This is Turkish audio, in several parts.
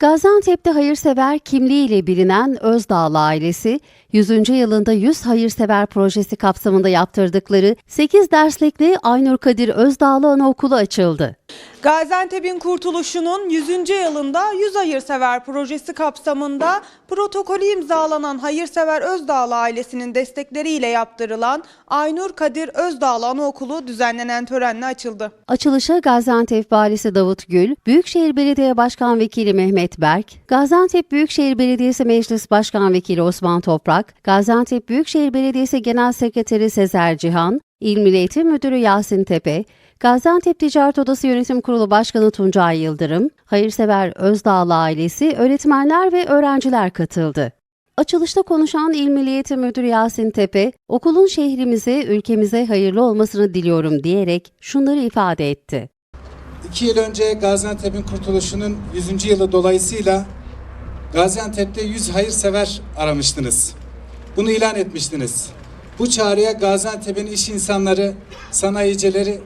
Gaziantep'te hayırsever kimliğiyle bilinen Özdağlı ailesi, 100. yılında 100 Hayırsever projesi kapsamında yaptırdıkları 8 derslikli Aynur Kadir Özdağlı Anaokulu açıldı. Gaziantep'in kurtuluşunun 100. yılında 100 Hayırsever projesi kapsamında protokolü imzalanan Hayırsever Özdağlı ailesinin destekleriyle yaptırılan Aynur Kadir Özdağlı Anaokulu düzenlenen törenle açıldı. Açılışa Gaziantep Valisi Davut Gül, Büyükşehir Belediye Başkan Vekili Mehmet Berk, Gaziantep Büyükşehir Belediyesi Meclis Başkan Vekili Osman Toprak, Gaziantep Büyükşehir Belediyesi Genel Sekreteri Sezer Cihan, İl Milli Eğitim Müdürü Yasin Tepe, Gaziantep Ticaret Odası Yönetim Kurulu Başkanı Tuncay Yıldırım, Hayırsever Özdağlı ailesi, öğretmenler ve öğrenciler katıldı. Açılışta konuşan İl Milli Eğitim Müdürü Yasin Tepe, okulun şehrimize, ülkemize hayırlı olmasını diliyorum diyerek şunları ifade etti. İki yıl önce Gaziantep'in kurtuluşunun 100. yılı dolayısıyla Gaziantep'te 100 hayırsever aramıştınız. Bunu ilan etmiştiniz. Bu çağrıya Gaziantep'in iş insanları, sanayicileri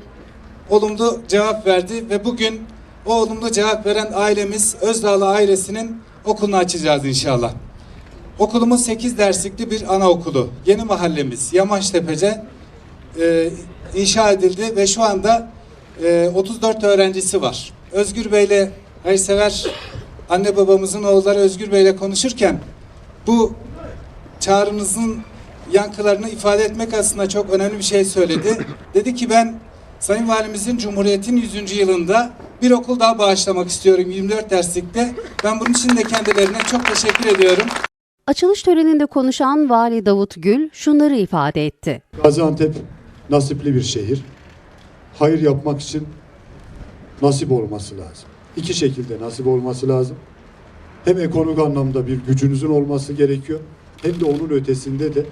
olumlu cevap verdi ve bugün o olumlu cevap veren ailemiz Özdağlı ailesinin okulunu açacağız inşallah. Okulumuz 8 derslikli bir anaokulu. Yeni mahallemiz Yamaçtepe'ce e, inşa edildi ve şu anda e, 34 öğrencisi var. Özgür Bey'le hayırsever anne babamızın oğulları Özgür Bey'le konuşurken bu çağrınızın yankılarını ifade etmek aslında çok önemli bir şey söyledi. Dedi ki ben Sayın Valimizin Cumhuriyet'in 100. yılında bir okul daha bağışlamak istiyorum 24 derslikte. Ben bunun için de kendilerine çok teşekkür ediyorum. Açılış töreninde konuşan Vali Davut Gül şunları ifade etti. Gaziantep nasipli bir şehir. Hayır yapmak için nasip olması lazım. İki şekilde nasip olması lazım. Hem ekonomik anlamda bir gücünüzün olması gerekiyor. Hem de onun ötesinde de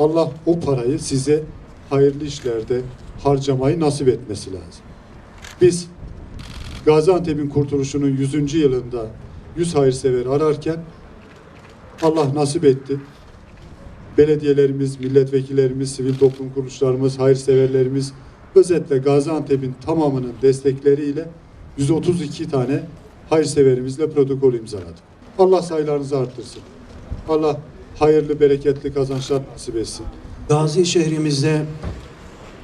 Allah o parayı size hayırlı işlerde harcamayı nasip etmesi lazım. Biz Gaziantep'in kurtuluşunun 100. yılında 100 hayırsever ararken Allah nasip etti belediyelerimiz, milletvekillerimiz, sivil toplum kuruluşlarımız, hayırseverlerimiz özetle Gaziantep'in tamamının destekleriyle 132 tane hayırseverimizle protokol imzaladık. Allah sayılarınızı arttırsın. Allah hayırlı, bereketli kazançlar nasip etsin. Gazi şehrimizde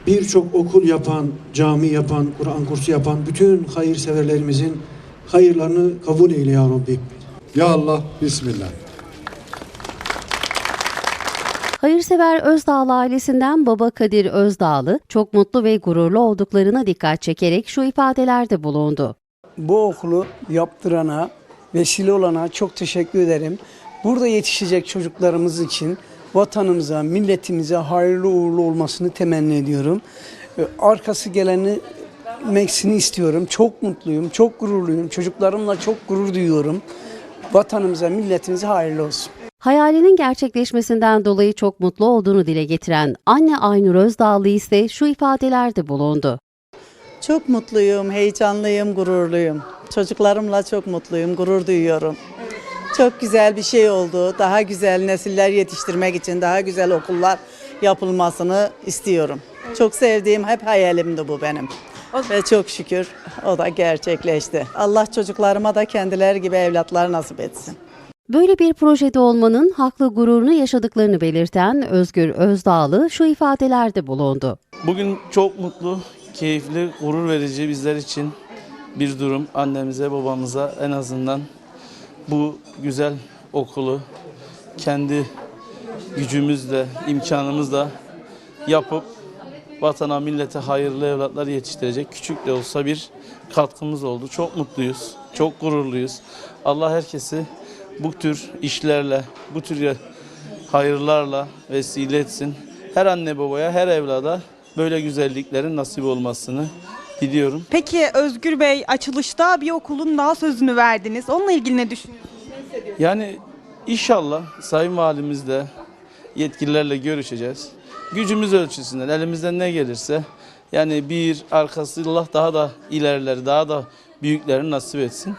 birçok okul yapan, cami yapan, Kur'an kursu yapan bütün hayırseverlerimizin hayırlarını kabul eyle ya Rabbi. Ya Allah, Bismillah. Hayırsever Özdağlı ailesinden baba Kadir Özdağlı çok mutlu ve gururlu olduklarına dikkat çekerek şu ifadelerde bulundu. bu okulu yaptırana, vesile olana çok teşekkür ederim. Burada yetişecek çocuklarımız için vatanımıza, milletimize hayırlı uğurlu olmasını temenni ediyorum. Ee, Arkası geleni meksini istiyorum. Çok mutluyum, çok gururluyum. Çocuklarımla çok gurur duyuyorum. Vatanımıza, milletimize hayırlı olsun. Hayalinin gerçekleşmesinden dolayı çok mutlu olduğunu dile getiren anne Aynur Özdağlı ise şu ifadelerde bulundu. Çok mutluyum, heyecanlıyım, gururluyum. Çocuklarımla çok mutluyum, gurur duyuyorum. Çok güzel bir şey oldu. Daha güzel nesiller yetiştirmek için daha güzel okullar yapılmasını istiyorum. Çok sevdiğim hep hayalimdi bu benim. Ve çok şükür o da gerçekleşti. Allah çocuklarıma da kendileri gibi evlatlar nasip etsin. Böyle bir projede olmanın haklı gururunu yaşadıklarını belirten Özgür Özdağlı şu ifadelerde bulundu. Bugün çok mutlu, keyifli, gurur verici bizler için bir durum. Annemize, babamıza en azından bu güzel okulu kendi gücümüzle, imkanımızla yapıp vatana, millete hayırlı evlatlar yetiştirecek küçük de olsa bir katkımız oldu. Çok mutluyuz, çok gururluyuz. Allah herkesi bu tür işlerle, bu tür hayırlarla vesile etsin. Her anne babaya, her evlada böyle güzelliklerin nasip olmasını diliyorum. Peki Özgür Bey açılışta bir okulun daha sözünü verdiniz. Onunla ilgili ne düşünüyorsunuz? Yani inşallah Sayın Valimizle yetkililerle görüşeceğiz. Gücümüz ölçüsünden elimizden ne gelirse yani bir arkası Allah daha da ilerleri daha da büyüklerini nasip etsin.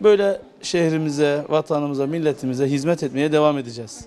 Böyle şehrimize, vatanımıza, milletimize hizmet etmeye devam edeceğiz.